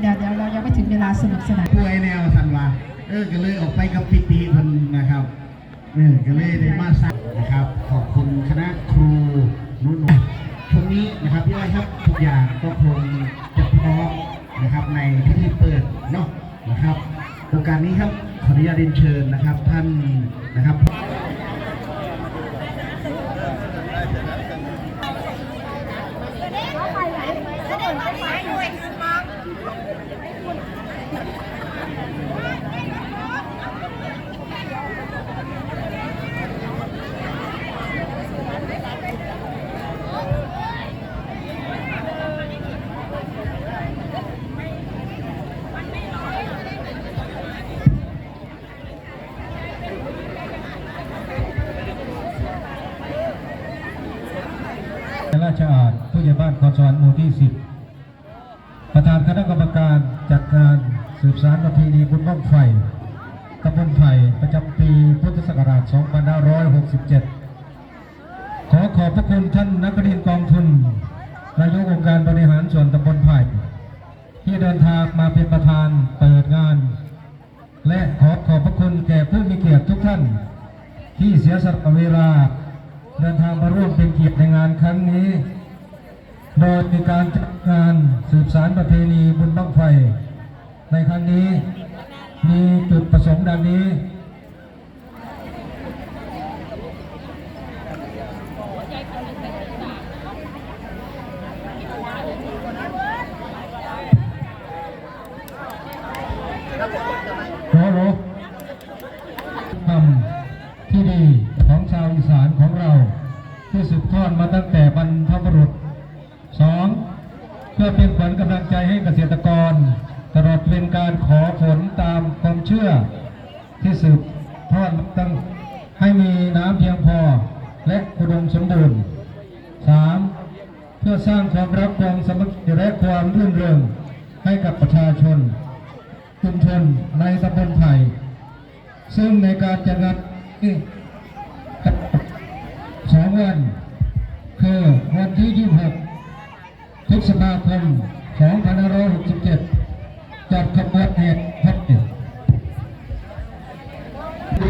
เดี๋ยวเดี๋ยวเรายังไม่ถึงเวลาสนุกสนานป่วยแนวทันว่าเออก็เลยออกไปกับปิติพิ่นนะครับเออก็เลยได้มาสักนะครับ ขอบคุณคณะครูนุ่นช่วงนี้นะครับพี่อ้อยครับทุกอย่างก็คงจะพร้อมนะครับในพิธีเปิดเนาะนะครับโอกาสนี้ครับขออนุญาตเรียนเชิญนะครับท่านนะครับ ราชอาณผู้ใหญ่บ้านคอสวรรค์หมู่ที่ 10 ประธานคณะกรรมการจัดงานสืบสารประเพณีบุญบ้างไฟตำบลไผ่ประจำปีพุทธศักราช 2567 ขอขอบพระคุณท่านนักเรียนกองทุนนายกองค์การบริหารส่วนตำบลไผ่ที่เดินทางมาเป็นประธานเปิดงาน และขอขอบพระคุณแก่ผู้มีเกียรติทุกท่าน ที่เสียสละเวลา เดินทางมาร่วมเป็นเกียรติในงานครั้งนี้ โดยมีการจัดงานสืบสารประเพณีบุญบั้งไฟ ในครั้งนี้มีจุดประสงค์ดังนี้โร อีสานของเรา ที่สืบทอดมาตั้งแต่บรรพบุรุษสองเพื่อเป็นขวัญกำลังใจให้เกษตรกร ตลอดเป็นการขอฝนตามความเชื่อ ที่สืบทอดมาตั้งให้มีน้ำเพียงพอและอุดมสมบูรณ์สามเพื่อสร้างความรักความสามัคคีและความรื่นเริงให้กับประชาชนชุมชนในตำบลไผ่ซึ่งในการจัดงานนี้ สองวัน คือวันที่ 26พฤษภาคม2567 จัดขบวนเหตุพัดเดื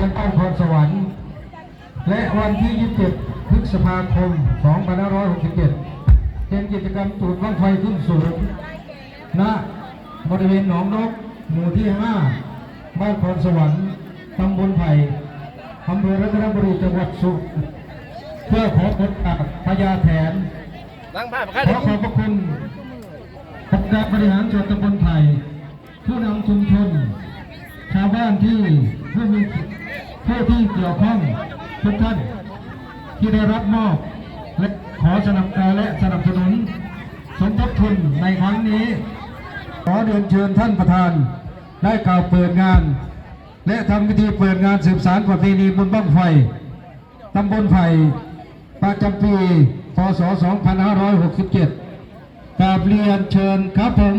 อนตั้งพรสวรรค์ และวันที่ 27พฤษภาคม2567 เป็นกิจกรรมตูดบ้างไฟขึ้นสูงณบริเวณหนองนกหมู่ที่ 5 บ้านพรสวรรค์ตำบลไผ่อำเภอรัตนบุรีจังหวัดสุรินทร์ เพื่อขอผลจากพญาแถนล้างผ้ามาขคัดอขอบพระคุณองค์การบริหารส่วนตำบลไผ่ผู้นำชุมชน ชาวบ้านที่ผู้มีผู้ที่เกี่ยวข้องทุกท่านที่ได้รับมอบและขอสนับสนุนและสนับสนุน สมทบทุนในครั้งนี้ ขอเดินเชิญท่านประธาน ได้กล่าวเปิดงาน และทำพิธีเปิดงานสืบสารประเพณีบุญบ้างไฟตำบลไผ่ ประจำปี พศ 2567กราบเรียนเชิญครับผม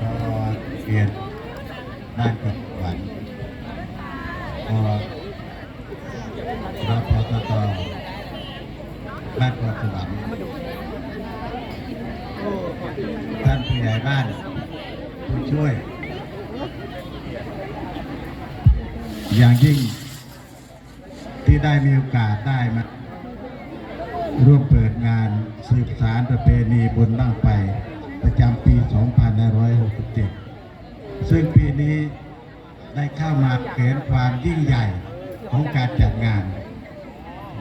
ก็เรียนบ้านกับหวันก็รับพตตบ้านกับสวรรค์ท่านผู้ใหญ่บ้าน ผู้ช่วย อย่างยิ่ง ได้มีโอกาสได้มาร่วมเปิดงานสืบสารประเพณีบุญบ้างไฟประจำปี 2567 ซึ่งปีนี้ได้เข้ามาเห็นความยิ่งใหญ่ของการจัดงาน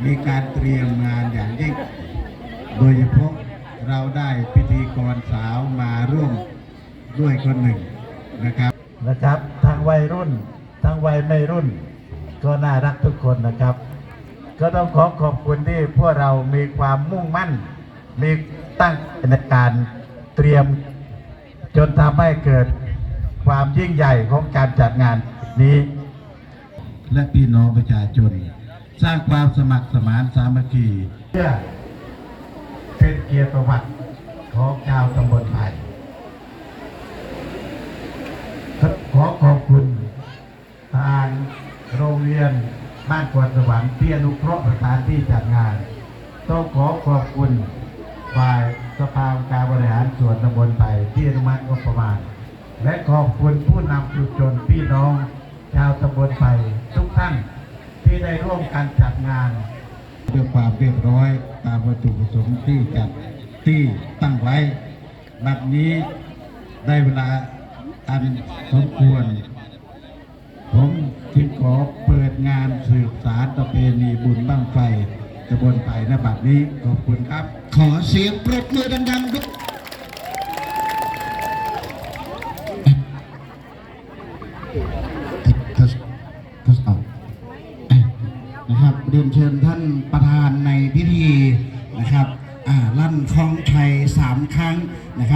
มีการเตรียมงานอย่างยิ่ง โดยเฉพาะเราได้พิธีกรสาวมาร่วมด้วยคนหนึ่งนะครับนะครับทั้งวัยรุ่นทั้งวัยไม่รุ่น ก็น่ารักทุกคนนะครับ ก็ต้องขอขอบคุณที่พวกเรามีความมุ่งมั่น มีตั้งในการเตรียมจนทำให้เกิดความยิ่งใหญ่ของการจัดงานนี้ และพี่น้องประชาชน สร้างความสมัครสมานสามัคคีเพื่อเป็นเกียรติประวัติของชาวตำบลไผ่ขอขอบคุณทางโรงเรียน บ้านกวนสวรรค์ที่อนุเคราะห์สถานที่จัดงาน ต้องขอขอบคุณฝ่ายสภาการบริหารส่วนตำบลไผ่ที่อนุมัติงบประมาณ และขอบคุณผู้นำชุมชนพี่น้อง ชาวตำบลไผ่ทุกท่านที่ได้ร่วมกันจัดงานเพื่อความเรียบร้อยตามวัตถุประสงค์ที่จัดที่ตั้งไว้ บัดนี้ได้เวลาอันสมควร ผมจึงขอเปิดงานสืบสารประเพณีบุญบั้งไฟตะบนไผ่ณบัดนี้ขอบคุณครับ ขอเสียงปรบมือดังๆด้วยทดทดสอบนะครับเรียนเชิญท่านประธานในพิธีนะครับ